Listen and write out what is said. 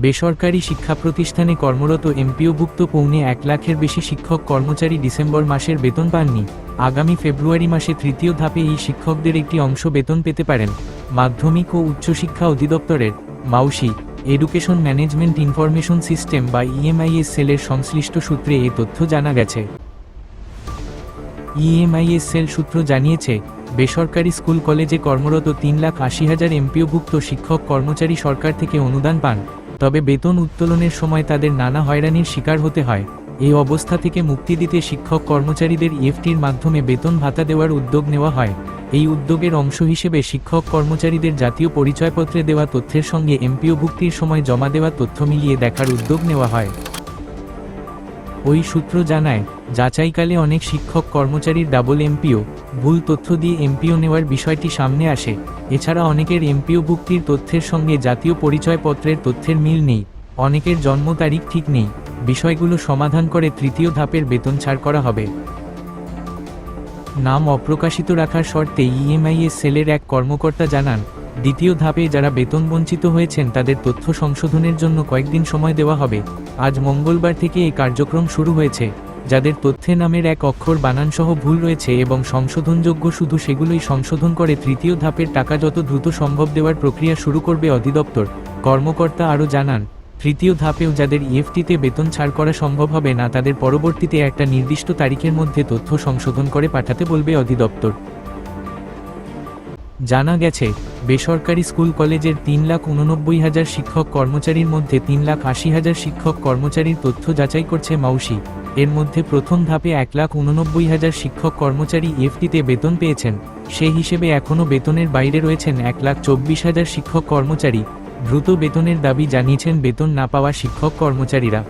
বেসরকারি শিক্ষা প্রতিষ্ঠানে কর্মরত এমপিওভুক্ত পৌনে এক লাখের বেশি শিক্ষক কর্মচারী ডিসেম্বর মাসের বেতন পাননি। আগামী ফেব্রুয়ারি মাসে তৃতীয় ধাপে এই শিক্ষকদের একটি অংশ বেতন পেতে পারেন। মাধ্যমিক ও উচ্চশিক্ষা অধিদপ্তরের মাউসি এডুকেশন ম্যানেজমেন্ট ইনফরমেশন সিস্টেম বা ইএমআইএস সেলের সংশ্লিষ্ট সূত্রে এ তথ্য জানা গেছে। ইএমআইএস সেল সূত্র জানিয়েছে, বেসরকারি স্কুল কলেজে কর্মরত তিন লাখ আশি হাজার এমপিওভুক্ত শিক্ষক কর্মচারী সরকার থেকে অনুদান পান। তবে বেতন উত্তোলনের সময় তাদের নানা হয়রানির শিকার হতে হয়। এই অবস্থা থেকে মুক্তি দিতে শিক্ষক কর্মচারীদের ইএফটির মাধ্যমে বেতন ভাতা দেওয়ার উদ্যোগ নেওয়া হয়। এই উদ্যোগের অংশ হিসেবে শিক্ষক কর্মচারীদের জাতীয় পরিচয়পত্রে দেওয়া তথ্যের সঙ্গে এমপিওভুক্তির সময় জমা দেওয়া তথ্য মিলিয়ে দেখার উদ্যোগ নেওয়া হয়। ওই সূত্র জানায়, যাচাইকালে অনেক শিক্ষক কর্মচারীর ডাবল এমপিও, ভুল তথ্য দিয়ে এমপিও নেওয়ার বিষয়টি সামনে আসে। এছাড়া অনেকের এমপিও ভুক্তির তথ্যের সঙ্গে জাতীয় পরিচয়পত্রের তথ্যের মিল নেই, অনেকের জন্ম তারিখ ঠিক নেই, বিষয়গুলো সমাধান করে তৃতীয় ধাপের বেতন ছাড় করা হবে। নাম অপ্রকাশিত রাখার শর্তে ইএমআইএস সেলের এক কর্মকর্তা জানান, দ্বিতীয় ধাপে যারা বেতন বঞ্চিত হয়েছেন তাদের তথ্য সংশোধনের জন্য কয়েকদিন সময় দেওয়া হবে। আজ মঙ্গলবার থেকে এই কার্যক্রম শুরু হয়েছে। যাদের তথ্যে নামের এক অক্ষর বানানসহ ভুল রয়েছে এবং সংশোধনযোগ্য শুধু সেগুলোই সংশোধন করে তৃতীয় ধাপের টাকা যত দ্রুত সম্ভব দেওয়ার প্রক্রিয়া শুরু করবে অধিদপ্তর। কর্মকর্তা আরও জানান, তৃতীয় ধাপেও যাদের ইএফটিতে বেতন ছাড় করা সম্ভব হবে না, তাদের পরবর্তীতে একটা নির্দিষ্ট তারিখের মধ্যে তথ্য সংশোধন করে পাঠাতে বলবে অধিদপ্তর। জানা গেছে, বেসরকারি স্কুল কলেজের তিন লাখ উননব্বই হাজার শিক্ষক কর্মচারীর মধ্যে তিন লাখ আশি হাজার শিক্ষক কর্মচারীর তথ্য যাচাই করছে মাউসি। এর মধ্যে প্রথম ধাপে এক লাখ উননব্বই হাজার শিক্ষক কর্মচারী এফটিতে বেতন পেয়েছেন। সে হিসেবে এখনও বেতনের বাইরে রয়েছেন এক লাখ চব্বিশ হাজার শিক্ষক কর্মচারী। দ্রুত বেতনের দাবি জানিয়েছেন বেতন না পাওয়া শিক্ষক কর্মচারীরা।